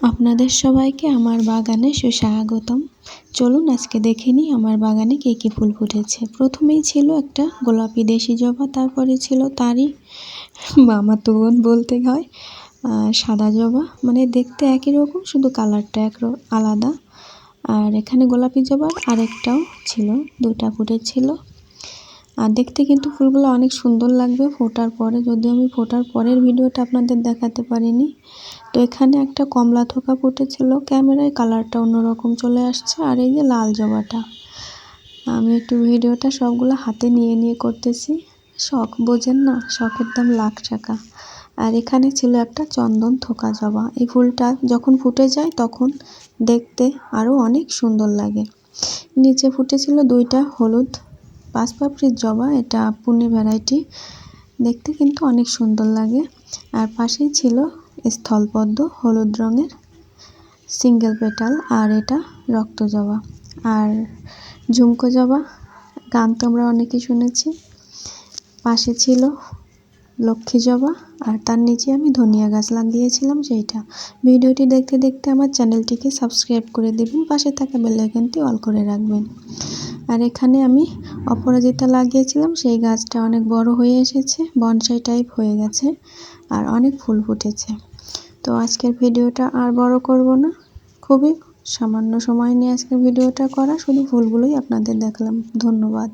আপনাদের সবাইকে আমার বাগানে সুস্বাগতম। চলুন আজকে দেখে নিই আমার বাগানে কী কী ফুল ফুটেছে। প্রথমেই ছিল একটা গোলাপি দেশি জবা, তারপরে ছিল তারই মামাতো বোন বলতে হয় সাদা জবা। মানে দেখতে একই রকম, শুধু কালারটা এক আলাদা। আর এখানে গোলাপি জবার আরেকটাও ছিল, দুটা ফুটেছিল। আর দেখতে কিন্তু ফুলগুলো অনেক সুন্দর লাগবে ফোটার পরে। যদি আমি ফোটার পরের ভিডিওটা আপনাদের দেখাতে পারিনি। তো এখানে একটা কমলা থোকা ফুটেছিল, ক্যামেরায় কালারটা অন্যরকম চলে আসছে আর এই যে লাল জবাটা। আমি একটু ভিডিওটা সবগুলো হাতে নিয়ে নিয়ে করতেছি। শখ, বোঝেন না, শখের দাম লাখ টাকা। আর এখানে ছিল একটা চন্দন থোকা জবা। এই ফুলটা যখন ফুটে যায় তখন দেখতে আরও অনেক সুন্দর লাগে। নিচে ফুটেছিল দুইটা হলুদ পাঁচ পাপড়ির জবা, এটা পুনে ভ্যারাইটি দেখতে কিন্তু অনেক সুন্দর লাগে। আর পাশেই ছিল স্থলপদ্ম, হলুদ রঙের সিঙ্গেল পেটাল আর এটা রক্ত জবা। আর ঝুমকো জবা, গান তো আমরা অনেকেই শুনেছি। পাশে ছিল লক্ষ্মী জবা, আর তার নিচে আমি ধনিয়া গাছ লাগিয়েছিলাম সেইটা ভিডিওটি দেখতে দেখতে আমার চ্যানেলটিকে সাবস্ক্রাইব করে দেবেন, পাশে থাকা বেলাইকনটি অল করে রাখবেন। আর এখানে আমি অপরাজিতা লাগিয়েছিলাম, সেই গাছটা অনেক বড় হয়ে এসেছে, বনসাই টাইপ হয়ে গেছে আর অনেক ফুল ফুটেছে। তো আজকের ভিডিওটা আর বড় করব না, খুবই সামান্য সময় নিয়ে আজকের ভিডিওটা করা, শুধু ফুলগুলোই আপনাদের দেখলাম। ধন্যবাদ।